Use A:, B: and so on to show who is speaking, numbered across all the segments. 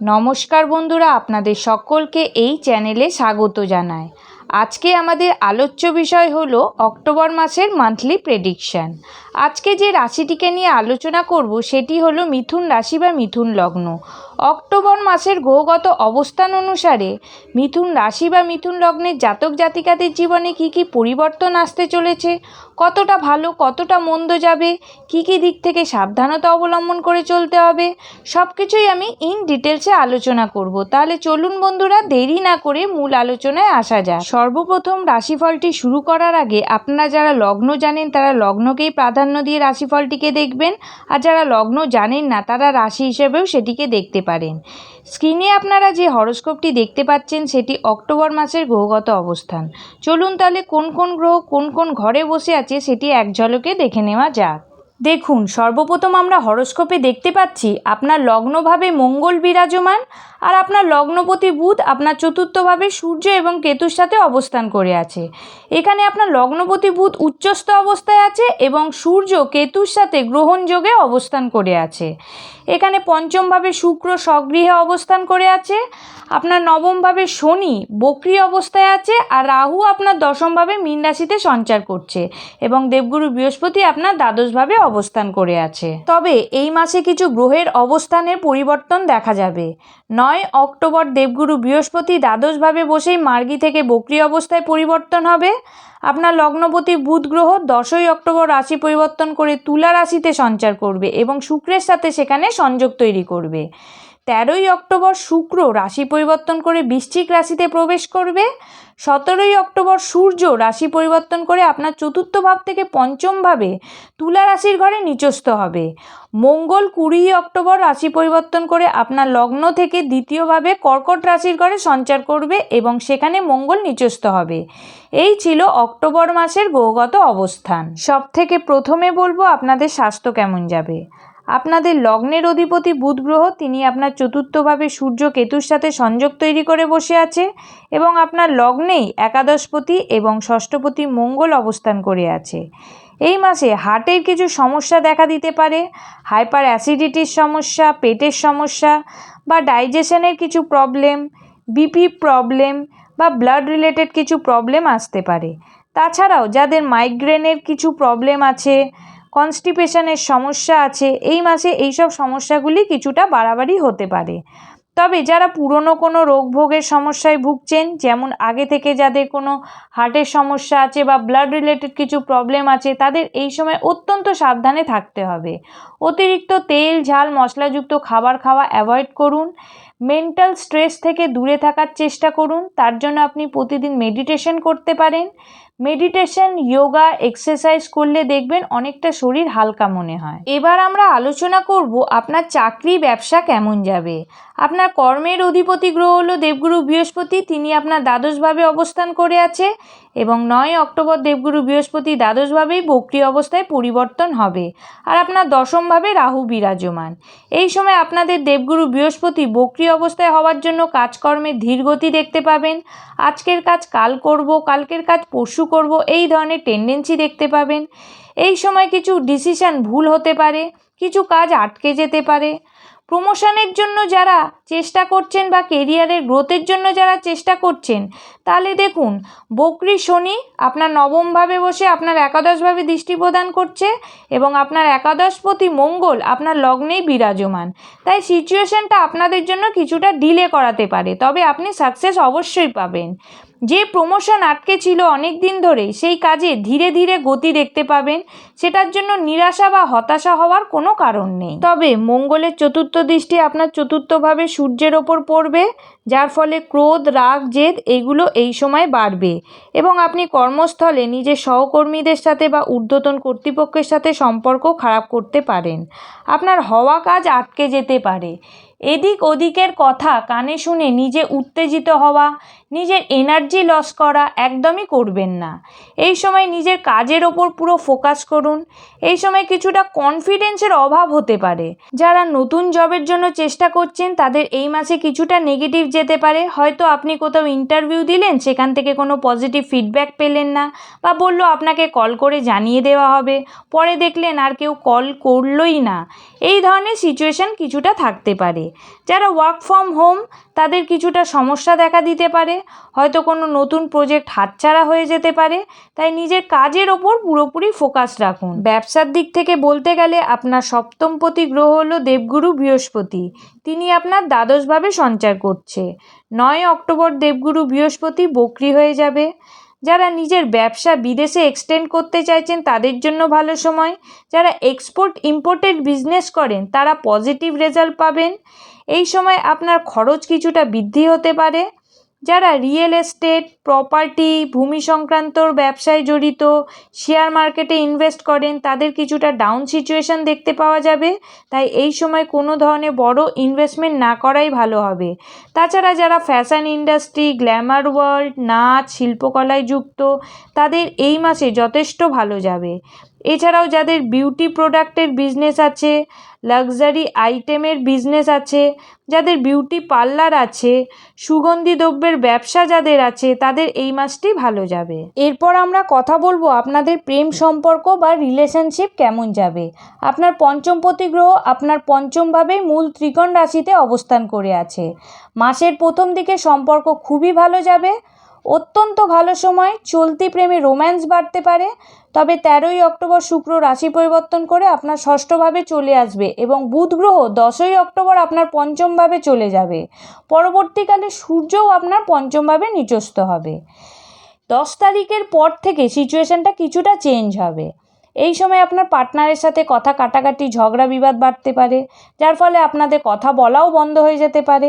A: নমস্কার বন্ধুরা, আপনাদের সকলকে এই চ্যানেলে স্বাগত জানায় আজকে আমাদের আলোচ্য বিষয় হল অক্টোবর মাসের মান্থলি প্রেডিকশান আজকে যে রাশিটিকে নিয়ে আলোচনা করব, সেটি হলো মিথুন রাশি বা মিথুন লগ্ন। অক্টোবর মাসের গ্রহগত অবস্থান অনুসারে মিথুন রাশি বা মিথুন লগ্নের জাতক জাতিকাদের জীবনে কি কি পরিবর্তন আসতে চলেছে, কতটা ভালো, কতটা মন্দ যাবে, কি কি দিক থেকে সাবধানতা অবলম্বন করে চলতে হবে সব কিছুই আমি ইন ডিটেলসে আলোচনা করব। তাহলে চলুন বন্ধুরা, দেরি না করে মূল আলোচনায় আসা যাক। সর্বপ্রথম রাশিফলটি শুরু করার আগে আপনারা যারা লগ্ন জানেন, তারা লগ্নকেই প্রাধান্য দিয়ে রাশিফলটিকে দেখবেন, আর যারা লগ্ন জানেন না, তারা রাশি হিসেবেও সেটিকে দেখতে পারেন। স্ক্রিনে আপনারা যে হরস্কোপটি দেখতে পাচ্ছেন, সেটি অক্টোবর মাসের গ্রহগত অবস্থান। চলুন তাহলে কোন কোন গ্রহ কোন কোন ঘরে বসে আছে, সেটি এক ঝলকে দেখে নেওয়া যাক। দেখুন, সর্বপ্রথম আমরা হরস্কোপে দেখতে পাচ্ছি আপনার লগ্নভাবে মঙ্গল বিরাজমান আর আপনার লগ্নপতি বুধ আপনার চতুর্থভাবে সূর্য এবং কেতুর সাথে অবস্থান করে আছে। এখানে আপনার লগ্নপতি বুধ উচ্চস্থ অবস্থায় আছে এবং সূর্য কেতুর সাথে গ্রহণযোগে অবস্থান করে আছে। এখানে পঞ্চমভাবে শুক্র স্বগৃহে অবস্থান করে আছে, আপনার নবমভাবে শনি বক্রি অবস্থায় আছে, আর রাহু আপনার দশমভাবে মীন রাশিতে সঞ্চার করছে এবং দেবগুরু বৃহস্পতি আপনার দ্বাদশভাবে অবস্থান করে আছে। তবে এই মাসে কিছু গ্রহের অবস্থানের পরিবর্তন দেখা যাবে। নয় অক্টোবর দেবগুরু বৃহস্পতি দ্বাদশভাবে বসেই মার্গী থেকে বক্রি অবস্থায় পরিবর্তন হবে। আপনার লগ্নপতি বুধ গ্রহ দশই অক্টোবর রাশি পরিবর্তন করে তুলা রাশিতে সঞ্চার করবে এবং শুক্রের সাথে সেখানে সংযোগ তৈরি করবে। তেরোই অক্টোবর শুক্র রাশি পরিবর্তন করে বৃশ্চিক রাশিতে প্রবেশ করবে। সতেরোই অক্টোবর সূর্য রাশি পরিবর্তন করে আপনার চতুর্থ ভাব থেকে পঞ্চম ভাবে তুলা রাশির ঘরে নিচস্থ হবে। মঙ্গল কুড়ি অক্টোবর রাশি পরিবর্তন করে আপনার লগ্ন থেকে দ্বিতীয়ভাবে কর্কট রাশির ঘরে সঞ্চার করবে এবং সেখানে মঙ্গল নিচস্থ হবে। এই ছিল অক্টোবর মাসের গ্রহগত অবস্থান। সব থেকে প্রথমে বলব আপনাদের স্বাস্থ্য কেমন যাবে। আপনাদের লগ্নের অধিপতি বুধ গ্রহ তিনি আপনার চতুর্থভাবে সূর্য কেতুর সাথে সংযোগ তৈরি করে বসে আছে এবং আপনার লগ্নেই একাদশপতি এবং ষষ্ঠপতি মঙ্গল অবস্থান করে আছে। এই মাসে হার্টের কিছু সমস্যা দেখা দিতে পারে। হাইপার অ্যাসিডিটির সমস্যা, পেটের সমস্যা বা ডাইজেশনের কিছু প্রবলেম, বিপি প্রবলেম বা ব্লাড রিলেটেড কিছু প্রবলেম আসতে পারে। তাছাড়াও যাদের মাইগ্রেনের কিছু প্রবলেম আছে কনস্টিপেশনের সমস্যা আছে, এই মাসে এইসব সমস্যাগুলি কিছুটা বাড়াবাড়ি হতে পারে। তবে যারা পুরনো কোনো রোগ ভোগের সমস্যায় ভুগছেন, যেমন আগে থেকে যাদের কোনো হার্টের সমস্যা আছে বা ব্লাড রিলেটেড কিছু প্রবলেম আছে, তাদের এই সময় অত্যন্ত সাবধানে থাকতে হবে। অতিরিক্ত তেল, ঝাল, মশলাযুক্ত খাবার খাওয়া অ্যাভয়েড করুন। মেন্টাল স্ট্রেস থেকে দূরে থাকার চেষ্টা করুন। তার জন্য আপনি প্রতিদিন মেডিটেশন করতে পারেন। মেডিটেশন যোগা এক্সারসাইজ করলে দেখবেন অনেকটা শরীর হালকা মনে হয়। এবার আমরা আলোচনা করব আপনার চাকরি ব্যবসা কেমন যাবে? আপনার কর্মের অধিপতি গ্রহ হলো দেবগুরু বৃহস্পতি, তিনি আপনার দ্বাদশভাবে অবস্থান করে আছে এবং নয় অক্টোবর দেবগুরু বৃহস্পতি দ্বাদশভাবেই বক্রি অবস্থায় পরিবর্তন হবে আর আপনার দশমভাবে রাহু বিরাজমান। এই সময় আপনাদের দেবগুরু বৃহস্পতি বক্রি অবস্থায় হওয়ার জন্য কাজকর্মের ধীরগতি দেখতে পাবেন। আজকের কাজ কাল করব, কালকের কাজ পরশু করব, এই ধরনের টেন্ডেন্সি দেখতে পাবেন। এই সময় কিছু ডিসিশান ভুল হতে পারে, কিছু কাজ আটকে যেতে পারে। প্রমোশনের জন্য যারা চেষ্টা করছেন বা কেরিয়ারের গ্রোথের জন্য যারা চেষ্টা করছেন, তাহলে দেখুন, বকরি শনি আপনার নবমভাবে বসে আপনার একাদশভাবে দৃষ্টি প্রদান করছে এবং আপনার একাদশপতি মঙ্গল আপনার লগ্নেই বিরাজমান। তাই সিচুয়েশনটা আপনাদের জন্য কিছুটা ডিলে করাতে পারে, তবে আপনি সাকসেস অবশ্যই পাবেন। যে প্রমোশন আটকে ছিল অনেক দিন ধরে সেই কাজে ধীরে ধীরে গতি দেখতে পাবেন। সেটার জন্য নিরাশা বা হতাশা হওয়ার কোনো কারণ নেই। তবে মঙ্গলের চতুর্থ দৃষ্টি আপনার চতুর্থভাবে সূর্যের ওপর পড়বে, যার ফলে ক্রোধ, রাগ, জেদ এগুলো এই সময় বাড়বে। এবং আপনি কর্মস্থলে নিজের সহকর্মীদের সাথে বা ঊর্ধ্বতন কর্তৃপক্ষের সাথে সম্পর্ক খারাপ করতে পারেন। আপনার হওয়া কাজ আটকে যেতে পারে। এদিক ওদিকের কথা কানে শুনে নিজে উত্তেজিত হওয়া নিজের এনার্জি লস করা একদমই করবেন না। এই সময় নিজের কাজের ওপর পুরো ফোকাস করুন। এই সময় কিছুটা কনফিডেন্সের অভাব হতে পারে। যারা নতুন জবের জন্য চেষ্টা করছেন, তাদের এই মাসে কিছুটা নেগেটিভ যেতে পারে। হয়তো আপনি কোথাও ইন্টারভিউ দিলেন, সেখান থেকে কোনো পজিটিভ ফিডব্যাক পেলেন না বা বলল আপনাকে কল করে জানিয়ে দেওয়া হবে। পরে দেখলেন আর কেউ কল করলোই না। এই ধরনের সিচুয়েশান কিছুটা থাকতে পারে। যারা ওয়ার্ক ফ্রম হোম তাদের কিছুটা সমস্যা দেখা দিতে পারে। হয়তো কোনো নতুন প্রজেক্ট হাতছাড়া হয়ে যেতে পারে। তাই নিজের কাজের ওপর পুরোপুরি ফোকাস রাখুন। ব্যবসার দিক থেকে বলতে গেলে আপনার সপ্তমপতি গ্রহ হলো দেবগুরু বৃহস্পতি। তিনি আপনার দ্বাদশভাবে সঞ্চার করছে। নয় অক্টোবর দেবগুরু বৃহস্পতি বকরি হয়ে যাবে। যারা নিজের ব্যবসা বিদেশে এক্সটেন্ড করতে চাইছেন, তাদের জন্য ভালো সময়। যারা এক্সপোর্ট ইম্পোর্টেড বিজনেস করেন, তারা পজিটিভ রেজাল্ট পাবেন। এই সময় আপনার খরচ কিছুটা বৃদ্ধি হতে পারে। যারা রিয়েল এস্টেট প্রপার্টি ভূমি সংক্রান্ত ব্যবসায় জড়িত শেয়ার মার্কেটে ইনভেস্ট করেন, তাদের কিছুটা ডাউন সিচুয়েশন দেখতে পাওয়া যাবে। তাই এই সময় কোনো ধরনের বড় ইনভেস্টমেন্ট না করাই ভালো হবে। তাছাড়া যারা ফ্যাশন ইন্ডাস্ট্রি গ্ল্যামার ওয়ার্ল্ড নাচ, শিল্পকলায় যুক্ত, তাদের এই মাসে যথেষ্ট ভালো যাবে। এছাড়াও যাদের বিউটি প্রোডাক্টের বিজনেস আছে লাক্সারি আইটেমের বিজনেস আছে, যাদের বিউটি পার্লার আছে, সুগন্ধি দ্রব্যের ব্যবসা যাদের আছে, তাদের এই মাসটি ভালো যাবে। এরপর আমরা কথা বলব আপনাদের প্রেম সম্পর্ক বা রিলেশনশিপ কেমন যাবে। আপনার পঞ্চম প্রতিগ্রহ আপনার পঞ্চমভাবে মূল ত্রিকোণ রাশিতে অবস্থান করে আছে। মাসের প্রথম দিকে সম্পর্ক খুবই ভালো যাবে। অত্যন্ত ভালো সময়, চলতি প্রেমে রোম্যান্স বাড়তে পারে, তবে তেরোই অক্টোবর শুক্র রাশি পরিবর্তন করে আপনার ষষ্ঠভাবে চলে আসবে এবং বুধ গ্রহ দশই অক্টোবর আপনার পঞ্চমভাবে চলে যাবে। পরবর্তীকালে সূর্যও আপনার পঞ্চমভাবে নিচস্ত হবে। দশ তারিখের পর থেকে সিচুয়েশানটা কিছুটা চেঞ্জ হবে। এই সময় আপনার পার্টনারের সাথে কথা কাটাকাটি, ঝগড়া, বিবাদ বাড়তে পারে, যার ফলে আপনাদের কথা বলাও বন্ধ হয়ে যেতে পারে।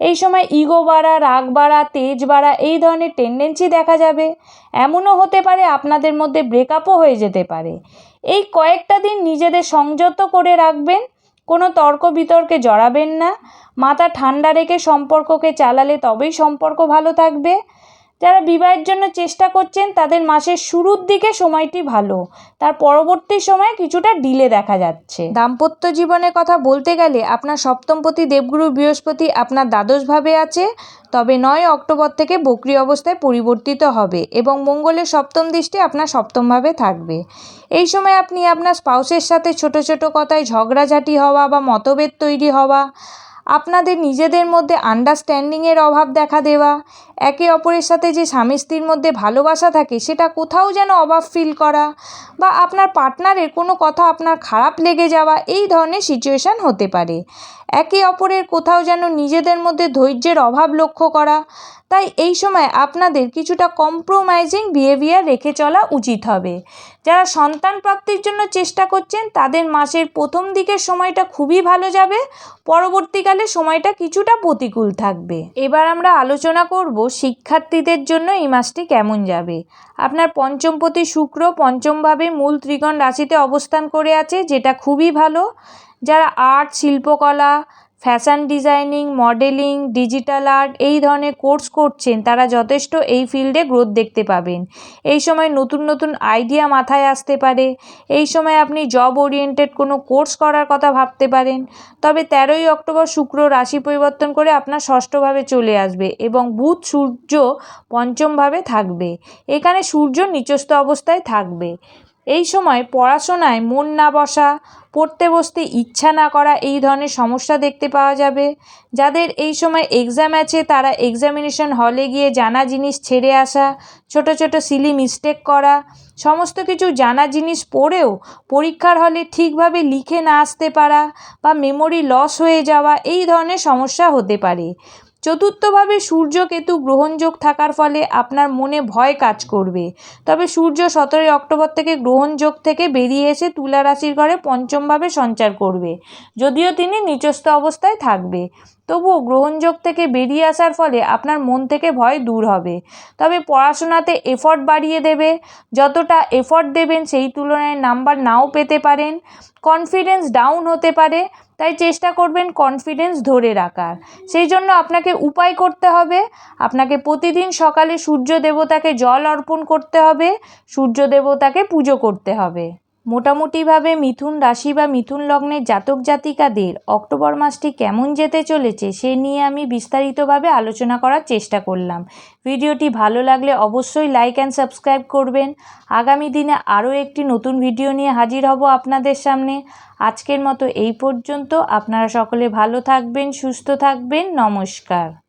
A: এই সময় ইগো বাড়া, রাগ বাড়া, তেজ বাড়া, এই ধরনের টেন্ডেন্সি দেখা যাবে। এমনও হতে পারে আপনাদের মধ্যে ব্রেকআপও হয়ে যেতে পারে। এই কয়েকটা দিন নিজেদের সংযত করে রাখবেন, কোনো তর্ক বিতর্কে জড়াবেন না। মাথা ঠান্ডা রেখে সম্পর্ককে চালালে তবেই সম্পর্ক ভালো থাকবে। যারা বিবাহের জন্য চেষ্টা করছেন, তাদের মাসের শুরুর দিকে সময়টি ভালো। তার পরবর্তী সময়ে কিছুটা ডিলে দেখা যাচ্ছে। দাম্পত্য জীবনের কথা বলতে গেলে আপনার সপ্তমপতি দেবগুরু বৃহস্পতি আপনার দ্বাদশভাবে আছে, তবে নয় অক্টোবর থেকে বকরি অবস্থায় পরিবর্তিত হবে এবং মঙ্গলের সপ্তম দৃষ্টি আপনার সপ্তমভাবে থাকবে। এই সময় আপনি আপনার স্পাউসের সাথে ছোট ছোট কথায় ঝগড়াঝাটি হওয়া বা মতভেদ তৈরি হওয়া আপনাদের নিজেদের মধ্যে আন্ডারস্ট্যান্ডিংয়ের অভাব দেখা দেওয়া, একে অপরের সাথে যে স্বামী স্ত্রীর মধ্যে ভালোবাসা থাকে সেটা কোথাও যেন অভাব ফিল করা বা আপনার পার্টনারের কোনো কথা আপনার খারাপ লেগে যাওয়া, এই ধরনের সিচুয়েশান হতে পারে। একে অপরের কোথাও যেন নিজেদের মধ্যে ধৈর্যের অভাব লক্ষ্য করা, তাই এই সময় আপনাদের কিছুটা কম্প্রোমাইজিং বিহেভিয়ার রেখে চলা উচিত হবে। যারা সন্তান প্রাপ্তির জন্য চেষ্টা করছেন, তাদের মাসের প্রথম দিকের সময়টা খুবই ভালো যাবে। পরবর্তীকালে সময়টা কিছুটা প্রতিকূল থাকবে। এবার আমরা আলোচনা করব শিক্ষার্থীদের জন্য এই মাসটি কেমন যাবে। আপনার পঞ্চমপতি শুক্র পঞ্চমভাবে মূল ত্রিকোণ রাশিতে অবস্থান করে আছে, যেটা খুবই ভালো। যারা আর্ট, শিল্পকলা fashion designing, modelling, digital art, এই ধরনের কোর্স করছেন, তারা যথেষ্ট এই ফিল্ডে গ্রোথ দেখতে পাবেন। এই সময় নতুন নতুন আইডিয়া মাথায় আসতে পারে। এই সময় আপনি জব ওরিয়েন্টেড কোনো কোর্স করার কথা ভাবতে পারেন। তবে তেরোই অক্টোবর শুক্র রাশি পরিবর্তন করে আপনার ষষ্ঠভাবে চলে আসবে এবং বুধ সূর্য পঞ্চমভাবে থাকবে। এখানে সূর্য নিচস্থ অবস্থায় থাকবে। এই সময় পড়াশোনায় মন না বসা, পড়তে বসতে ইচ্ছা না করা এই ধরনের সমস্যা দেখতে পাওয়া যাবে। যাদের এই সময় এক্সাম আছে, তারা এক্সামিনেশন হলে গিয়ে জানা জিনিস ছেড়ে আসা, ছোট ছোট সিলি মিস্টেক করা, সমস্ত কিছু জানা জিনিস পড়েও পরীক্ষার হলে ঠিকভাবে লিখে না আসতে পারা বা মেমোরি লস হয়ে যাওয়া এই ধরনের সমস্যা হতে পারে। চতুর্থভাবে সূর্য কেতু গ্রহণযোগ থাকার ফলে আপনার মনে ভয় কাজ করবে। তবে সূর্য সতেরোই অক্টোবর থেকে গ্রহণযোগ থেকে বেরিয়ে এসে তুলা রাশির ঘরে পঞ্চমভাবে সঞ্চার করবে, যদিও তিনি নিচস্থ অবস্থায় থাকবে। তবুও গ্রহণযোগ থেকে বেরিয়ে আসার ফলে আপনার মন থেকে ভয় দূর হবে। তবে পড়াশোনাতে এফর্ট বাড়িয়ে দেবে। যতটা এফর্ট দেবেন সেই তুলনায় নাম্বার নাও পেতে পারেন। কনফিডেন্স ডাউন হতে পারে। তাই চেষ্টা করবেন কনফিডেন্স ধরে রাখার। সেই জন্য আপনাকে উপায় করতে হবে। আপনাকে প্রতিদিন সকালে সূর্য দেবতাকে জল অর্পণ করতে হবে। সূর্য দেবতাকে পুজো করতে হবে। মোটামুটিভাবে মিথুন রাশি বা মিথুন লগ্নের জাতক জাতিকাদের অক্টোবর মাসটি কেমন যেতে চলেছে সে নিয়ে আমি বিস্তারিতভাবে আলোচনা করার চেষ্টা করলাম। ভিডিওটি ভালো লাগলে অবশ্যই লাইক অ্যান্ড সাবস্ক্রাইব করবেন। আগামী দিনে আরও একটি নতুন ভিডিও নিয়ে হাজির হব আপনাদের সামনে। আজকের মতো এই পর্যন্ত। আপনারা সকলে ভালো থাকবেন, সুস্থ থাকবেন। নমস্কার।